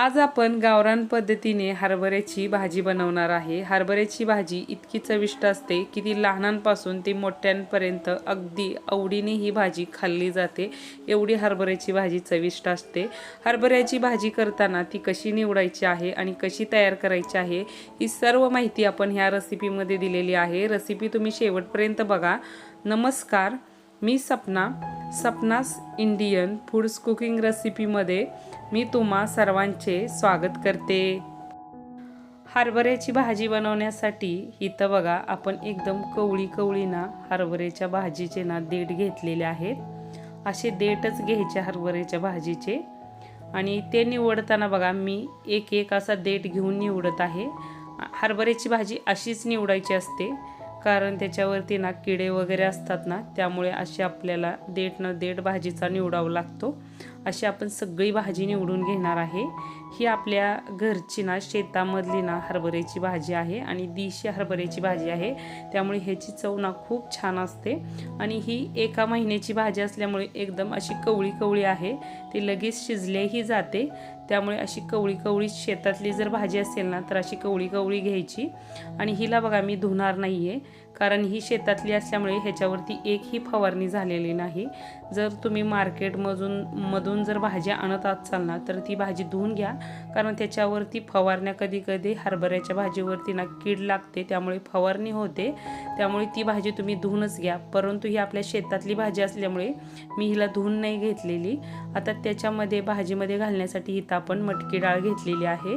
आज आपण गावरान पद्धतीने हरभऱ्याची भाजी बनवणार आहे. हरभऱ्याची भाजी इतकी चविष्ट असते की ती लहानांपासून ती मोठ्यांपर्यंत अगदी आवडीने ही भाजी खाल्ली जाते. एवढी हरभऱ्याची भाजी चविष्ट असते. हरभऱ्याची भाजी करताना ती कशी निवडायची आहे आणि कशी तयार करायची आहे ही सर्व माहिती आपण ह्या रेसिपीमध्ये दिलेली आहे. रेसिपी तुम्ही शेवटपर्यंत बघा. नमस्कार. मी Sapna Sapna's Indian foods cooking रेसिपीमध्ये मी तुम्हा सर्वांचे स्वागत करते. हरभऱ्याची भाजी बनवण्यासाठी इथं बघा आपण एकदम कवळी कवळी ना हरभऱ्याच्या भाजीचे ना देठ घेतलेले आहेत. असे देठच घ्यायचे हरभऱ्याच्या भाजीचे. आणि ते निवडताना बघा मी एक एक असा देठ घेऊन निवडत आहे. हरभऱ्याची भाजी अशीच निवडायची असते. कारण त्याच्यावरती ना किडे वगैरे असतात ना त्यामुळे अशी आपल्याला देठ न देठ भाजीचा निवडावा लागतो. अशी आपण सगळी भाजी निवडून घेणार आहे. ही आपल्या घरची ना शेतामधली ना हरभऱ्याची भाजी आहे आणि दिशी हरभऱ्याची भाजी आहे. त्यामुळे ह्याची चव ना खूप छान असते. आणि ही एका महिन्याची भाजी असल्यामुळे एकदम अशी कवळी कवळी आहे. ती लगेच शिजलेही जाते. त्यामुळे अशी कवळी कवळी शेतातली जर भाजी असेल ना तर अशी कवळी कवळी घ्यायची. आणि हिला बघा मी धुणार नाही आहे कारण ही शेतातली असल्यामुळे ह्याच्यावरती एकही फवारणी झालेली नाही. जर तुम्ही मार्केटमधून मधून जर भाज्या आणत असाल ना तर ती भाजी धुवून घ्या. कारण त्याच्यावरती फवारण्या कधी कधी हरभऱ्याच्या भाजीवरती ना कीड लागते त्यामुळे फवारणी होते. त्यामुळे ती भाजी तुम्ही धुवूनच घ्या. परंतु ही आपल्या शेतातली भाजी असल्यामुळे मी हिला धुवून नाही घेतलेली. आता त्याच्यामध्ये भाजीमध्ये घालण्यासाठी इथं आपण मटकी डाळ घेतलेली आहे.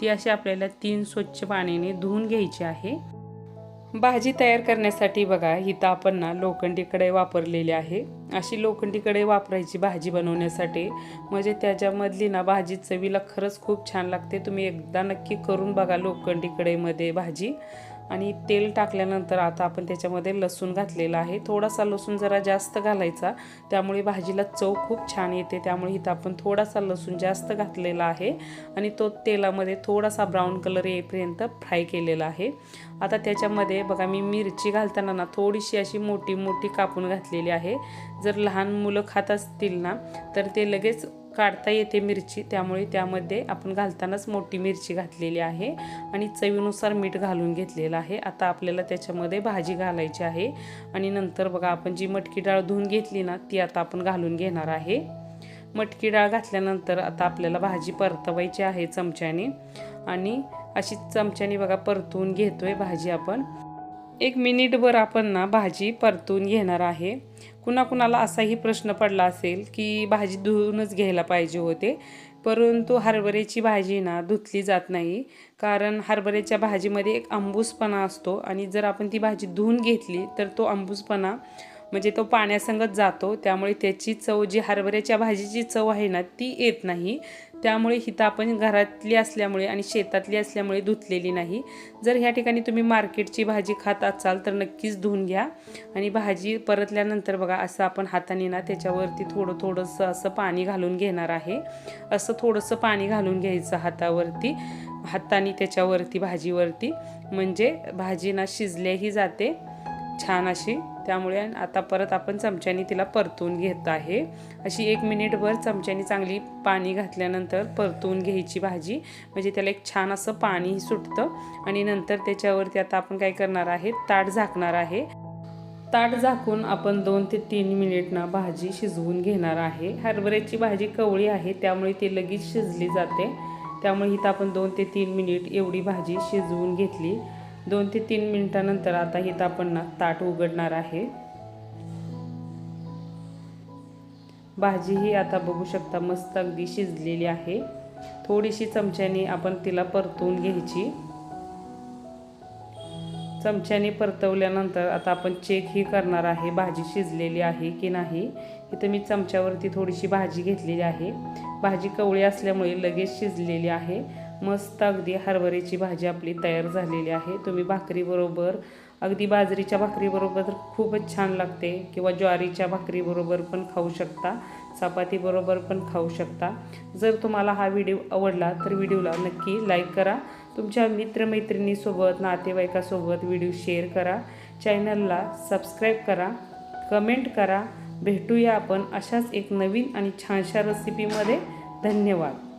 ती अशी आपल्याला तीन स्वच्छ पाण्याने धुवून घ्यायची आहे. भाजी तयार करण्यासाठी बघा इथं आपण ना लोखंडी कढई वापरलेली आहे. अशी लोखंडी कढई वापरायची भाजी बनवण्यासाठी. म्हणजे त्याच्यामधली ना भाजी चवीला खरंच खूप छान लागते. तुम्ही एकदा नक्की करून बघा लोखंडी कढईमध्ये भाजी. आणि तेल टाकल्यानंतर आता आपण त्याच्यामध्ये लसूण घातलेला आहे. थोडासा लसूण जरा जास्त घालायचा. त्यामुळे भाजीला चव खूप छान येते. त्यामुळे इथं आपण थोडासा लसूण जास्त घातलेला आहे. आणि तो तेलामध्ये थोडासा ब्राऊन कलर येईपर्यंत फ्राय केलेला आहे. आता त्याच्यामध्ये बघा मी मिरची घालताना ना थोडीशी अशी मोठी मोठी कापून घातलेली आहे. जर लहान मुलं खात असतील ना तर ते लगेच काढता येते मिरची त्यामुळे त्यामध्ये आपण घालतानाच मोठी मिरची घातलेली आहे आणि चवीनुसार मीठ घालून घेतलेलं आहे. आता आपल्याला त्याच्यामध्ये भाजी घालायची आहे आणि नंतर बघा आपण जी मटकी डाळ धुवून घेतली ना ती आता आपण घालून घेणार आहे. मटकी डाळ घातल्यानंतर आता आपल्याला भाजी परतवायची आहे चमच्याने आणि अशी चमच्याने बघा परतवून घेतोय भाजी आपण. एक मिनिटभर आपण ना भाजी परतून घेणार आहे. कुणाकुणाला असाही प्रश्न पडला असेल की भाजी धुवूनच घ्यायला पाहिजे होते. परंतु हरभऱ्याची भाजी ना धुतली जात नाही. कारण हरभऱ्याच्या भाजीमध्ये एक आंबूसपणा असतो आणि जर आपण ती भाजी धुवून घेतली तर तो आंबूसपणा म्हणजे तो पाण्यासंगत जातो. त्यामुळे त्याची चव जी हरभऱ्याच्या भाजीची चव आहे ना ती येत नाही. त्यामुळे हिथं आपण घरातली असल्यामुळे आणि शेतातली असल्यामुळे धुतलेली नाही. जर ह्या ठिकाणी तुम्ही मार्केटची भाजी खात असाल तर नक्कीच धुवून घ्या. आणि भाजी परतल्यानंतर बघा असं आपण हाताने ना त्याच्यावरती थोडं थोडंसं असं पाणी घालून घेणार आहे. असं थोडंसं पाणी घालून घ्यायचं हातावरती हाताने त्याच्यावरती भाजीवरती. म्हणजे भाजी ना शिजल्याही जाते. छान अशी. त्यामुळे आता परत आपण चमच्यानी तिला परतून घेत आहे. अशी एक मिनिटभर चमच्यानी चांगली पाणी घातल्यानंतर परतून घ्यायची भाजी. म्हणजे त्याला एक छान असं पाणी सुटतं. आणि नंतर त्याच्यावरती आता आपण काय करणार आहे? ताट झाकणार आहे. ताट झाकून आपण दोन ते तीन मिनिट ना भाजी शिजवून घेणार आहे. हरभऱ्याची भाजी कवळी आहे त्यामुळे ती लगेच शिजली जाते. त्यामुळे इथं आपण दोन ते तीन मिनिट एवढी भाजी शिजवून घेतली. दोन ते तीन मिनिटानंतर आता इथं आपण ना ताट उघडणार आहे. भाजी ही आता बघू शकता मस्त अगदी शिजलेली आहे. थोडीशी चमच्याने आपण तिला परतवून घ्यायची. चमच्याने परतवल्यानंतर आता आपण चेक ही करणार आहे भाजी शिजलेली आहे की नाही. इथं मी चमच्यावरती थोडीशी भाजी घेतलेली आहे. भाजी कवळी असल्यामुळे लगेच शिजलेली आहे. मस्त अगदी हरभऱ्याची भाजी आपली तयार झालेली आहे. तुम्ही भाकरीबरोबर अगदी बाजरीच्या भाकरीबरोबर तर खूपच छान लागते किंवा ज्वारीच्या भाकरीबरोबर पण खाऊ शकता चपातीबरोबर पण खाऊ शकता. जर तुम्हाला हा व्हिडिओ आवडला तर व्हिडिओला नक्की लाईक करा. तुमच्या मित्रमैत्रिणीसोबत नातेवाईकासोबत व्हिडिओ शेअर करा. चॅनलला सबस्क्राईब करा कमेंट करा. भेटूया आपण अशाच एक नवीन आणि छानशा रेसिपीमध्ये धन्यवाद.